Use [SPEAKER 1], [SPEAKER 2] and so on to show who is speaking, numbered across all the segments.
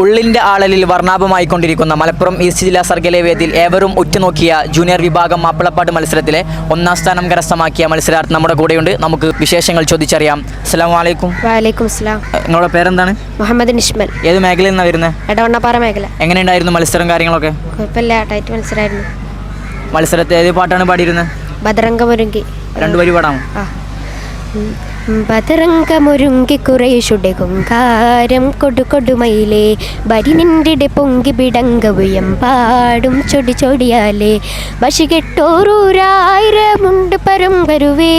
[SPEAKER 1] ഉള്ളിന്റെ ആളലിൽ വർണാഭമായിക്കൊണ്ടിരിക്കുന്ന മലപ്പുറം ഈസ്റ്റ് ജില്ലാ സർഗലേ വേദിയിൽ ഏവരും ഉറ്റുനോക്കിയ ജൂനിയർ വിഭാഗം മാപ്പിളപ്പാട്ട് മത്സരത്തിലെ ഒന്നാം സ്ഥാനം കരസ്ഥമാക്കിയ മത്സരാർത്ഥി നമ്മുടെ കൂടെയുണ്ട്. നമുക്ക് വിശേഷങ്ങൾ ചോദിച്ചറിയാം. അസ്സാം വലൈക്കും
[SPEAKER 2] വലൈക്കും സ്ലാം
[SPEAKER 1] നിങ്ങളുടെ പേരെന്താണ്?
[SPEAKER 2] മുഹമ്മദ് നിഷ്മൽ.
[SPEAKER 1] ഏത് മേഖലയിൽ നിന്നാണ് വരുന്നത്
[SPEAKER 2] എടവണ്ണപ്പാറ മേഖല.
[SPEAKER 1] എങ്ങനെയുണ്ടായിരുന്നു മത്സരം കാര്യങ്ങളൊക്കെ?
[SPEAKER 2] കുഴപ്പമില്ല ടൈറ്റ് മത്സരമായിരുന്നു
[SPEAKER 1] മത്സരത്തെ ഏത് പാട്ടാണ് പാടിയിരുന്നത്
[SPEAKER 2] ബദറംഗമൊരുങ്ങി
[SPEAKER 1] രണ്ടു വരി പാടാമോ?
[SPEAKER 2] ബദറംഗമൊരുങ്ങി കുറേശുടെ കുങ്കാരം ബരി നിന്റെ പൊങ്കി ബിടങ്കവുയം പാടും ചൊടി ചൊടിയാലേ. ബശി കെട്ടോറൂരായിരമുണ്ട് പരം വരുവേ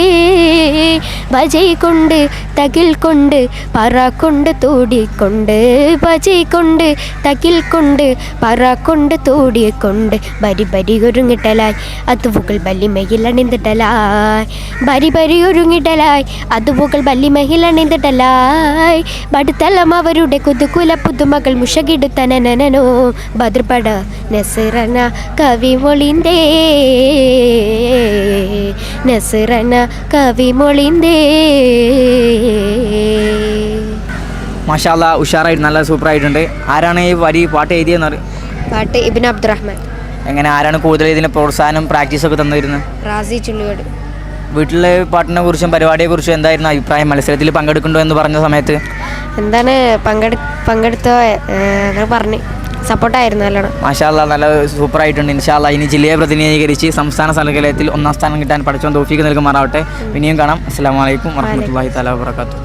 [SPEAKER 2] ഭജൈ കൊണ്ട് തകിൽ കൊണ്ട് പറ കൊണ്ട് തോടിക്കൊണ്ട് ഭജൈ കൊണ്ട് തകിൽ കൊണ്ട് പറ കൊണ്ട് തോടിക്കൊണ്ട് ബരി ബരി ഒരുങ്ങിട്ടലായി അത് പുകൾ ബല്ലിമയിൽ അണിന്നിട്ടലായി ബരി ബരി ഒരുങ്ങിട്ടലായി അത് പുകൾ ബല്ലിമയിൽ അണിന്നിട്ടലായി ബടുത്തലം അവരുടെ കുതുകുല പുതുമകൾ മുഷകിടുത്തനനനോ ഭദ്രപട നെസറന കവിമൊളിന്തേ നെസിറന കവി മൊളിന്തേ
[SPEAKER 1] മാഷാല്ല ഉഷാറായിട്ട് നല്ല സൂപ്പറായിട്ടുണ്ട്. ആരാണ് ഈ വരി പാട്ട് എഴുതിയെന്ന്
[SPEAKER 2] പാട്ട് ഇബിൻ അബ്ദുറഹ്മാൻ.
[SPEAKER 1] എങ്ങനെ ആരാണ് കൂടുതൽ ഇതിന് പ്രോത്സാഹനം പ്രാക്ടീസൊക്കെ തന്നിരുന്നത്?
[SPEAKER 2] റാസി ചുള്ളിയോട്.
[SPEAKER 1] വീട്ടിലെ പാട്ടിനെ കുറിച്ചും പരിപാടിയെ കുറിച്ചും എന്തായിരുന്നു അഭിപ്രായം? മത്സരത്തിൽ പങ്കെടുക്കണ്ടോ എന്ന് പറഞ്ഞ സമയത്ത്?
[SPEAKER 2] എന്താണ് പങ്കെടു പങ്കെടുത്തോ അങ്ങനെ പറഞ്ഞ്. സപ്പോർട്ടായിരുന്നു നല്ലോണം.
[SPEAKER 1] മാഷാല്ല നല്ല സൂപ്പർ ആയിട്ടുണ്ട് ഇൻഷാല്ല ഇനി ജില്ലയെ പ്രതിനിധീകരിച്ച് സംസ്ഥാന സർവകലാലയത്തിൽ ഒന്നാം സ്ഥാനം കിട്ടാൻ പഠിച്ചോൻ തോഫിക്ക് നൽകുമാറാവട്ടെ. പിന്നെയും കാണാം. അസ്സാം വലൈക്കും വർഹമത്തല്ലാഹി തല വാബർക്കാത്തു